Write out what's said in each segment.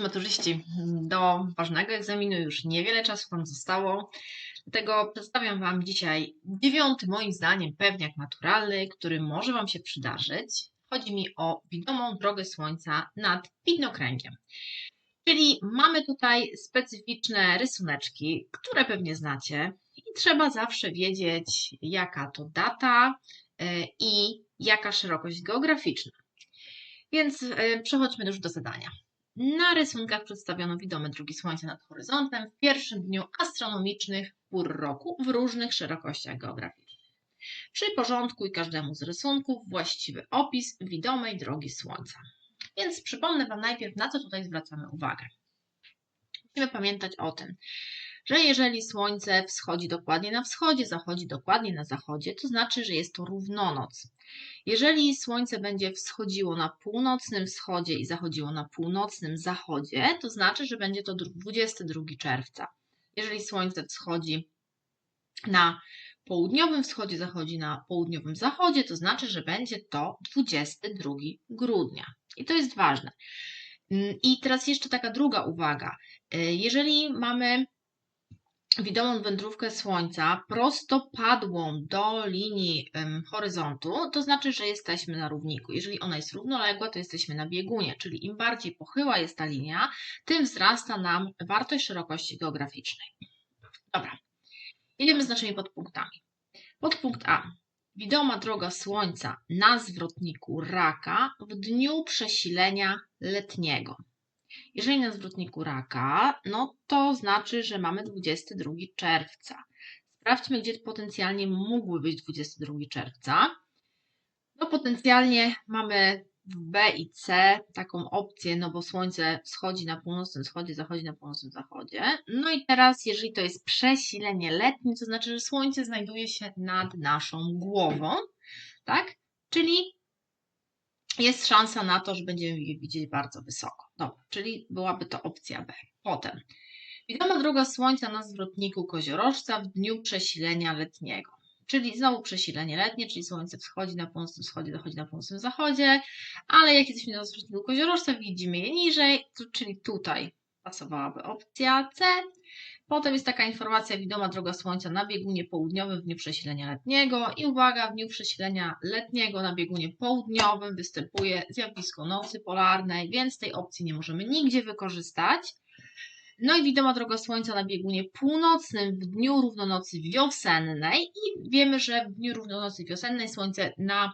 Drodzy maturzyści, do ważnego egzaminu już niewiele czasu Wam zostało. Dlatego przedstawiam Wam dzisiaj dziewiąty, moim zdaniem, pewniak maturalny, który może Wam się przydarzyć. Chodzi mi o widomą drogę Słońca nad widnokręgiem. Czyli mamy tutaj specyficzne rysuneczki, które pewnie znacie i trzeba zawsze wiedzieć, jaka to data e, i jaka szerokość geograficzna. Więc e, przechodźmy już do zadania. Na rysunkach przedstawiono widome drogi Słońca nad horyzontem w pierwszym dniu astronomicznych pór roku w różnych szerokościach geograficznych. Przyporządkuj każdemu z rysunków właściwy opis widomej drogi Słońca. Więc przypomnę Wam najpierw, na co tutaj zwracamy uwagę. Musimy pamiętać o tym, że jeżeli Słońce wschodzi dokładnie na wschodzie, zachodzi dokładnie na zachodzie, to znaczy, że jest to równonoc. Jeżeli Słońce będzie wschodziło na północnym wschodzie i zachodziło na północnym zachodzie, to znaczy, że będzie to 22 czerwca. Jeżeli Słońce wschodzi na południowym wschodzie, zachodzi na południowym zachodzie, to znaczy, że będzie to 22 grudnia. I to jest ważne. I teraz jeszcze taka druga uwaga. Jeżeli mamy widomą wędrówkę Słońca prostopadłą do linii horyzontu, to znaczy, że jesteśmy na równiku. Jeżeli ona jest równoległa, to jesteśmy na biegunie, czyli im bardziej pochyła jest ta linia, tym wzrasta nam wartość szerokości geograficznej. Dobra, jedziemy z naszymi podpunktami. Podpunkt A. Widoma droga Słońca na zwrotniku raka w dniu przesilenia letniego. Jeżeli na zwrotniku raka, no to znaczy, że mamy 22 czerwca. Sprawdźmy, gdzie potencjalnie mógłby być 22 czerwca. No potencjalnie mamy w B i C taką opcję, no bo Słońce wschodzi na północnym wschodzie, zachodzi na północnym zachodzie. No i teraz, jeżeli to jest przesilenie letnie, to znaczy, że Słońce znajduje się nad naszą głową, tak? Czyli jest szansa na to, że będziemy je widzieć bardzo wysoko. Dobra, czyli byłaby to opcja B. Potem, widoma droga Słońca na zwrotniku koziorożca w dniu przesilenia letniego. Czyli znowu przesilenie letnie, czyli Słońce wschodzi na północnym wschodzie, zachodzi na północnym zachodzie, ale jak jesteśmy na zwrotniku koziorożca, widzimy je niżej, czyli tutaj pasowałaby opcja C. Potem jest taka informacja, widoma droga Słońca na biegunie południowym w dniu przesilenia letniego i uwaga, w dniu przesilenia letniego na biegunie południowym występuje zjawisko nocy polarnej, więc tej opcji nie możemy nigdzie wykorzystać. No i widoma droga Słońca na biegunie północnym w dniu równonocy wiosennej i wiemy, że w dniu równonocy wiosennej Słońce na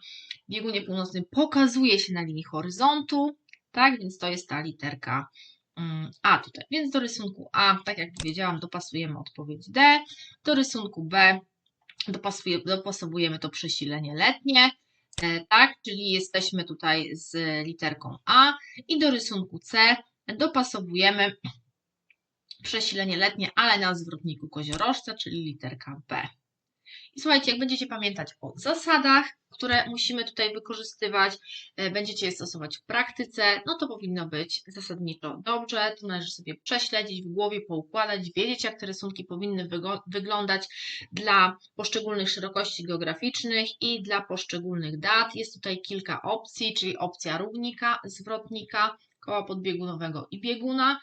biegunie północnym pokazuje się na linii horyzontu, tak, więc to jest ta literka a tutaj. Więc do rysunku A, tak jak powiedziałam, dopasujemy odpowiedź D. Do rysunku B dopasowujemy to przesilenie letnie, e, tak, czyli jesteśmy tutaj z literką A. I do rysunku C dopasowujemy przesilenie letnie, ale na zwrotniku koziorożca, czyli literka B. I słuchajcie, jak będziecie pamiętać o zasadach, które musimy tutaj wykorzystywać, e, będziecie je stosować w praktyce, no to powinno być zasadniczo dobrze. To należy sobie prześledzić, w głowie poukładać, wiedzieć, jak te rysunki powinny wyglądać dla poszczególnych szerokości geograficznych i dla poszczególnych dat. Jest tutaj kilka opcji, czyli opcja równika, zwrotnika, koła podbiegunowego i bieguna.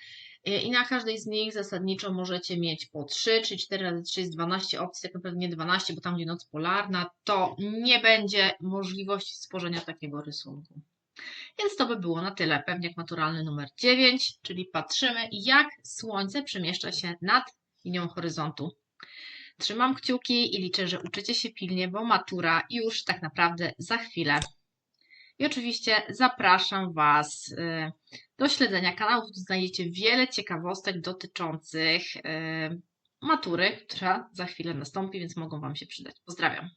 Y, i na każdej z nich zasadniczo możecie mieć po 3, czy 4 razy 3 jest 12 opcji, tak naprawdę nie 12, bo tam gdzie noc polarna, to nie będzie możliwości stworzenia takiego rysunku. Więc to by było na tyle. Pewniak naturalny numer 9, czyli patrzymy jak Słońce przemieszcza się nad linią horyzontu. Trzymam kciuki i liczę, że uczycie się pilnie, bo matura już tak naprawdę za chwilę. I oczywiście zapraszam Was y, do śledzenia kanału. Znajdziecie wiele ciekawostek dotyczących y, matury, która za chwilę nastąpi, więc mogą Wam się przydać. Pozdrawiam.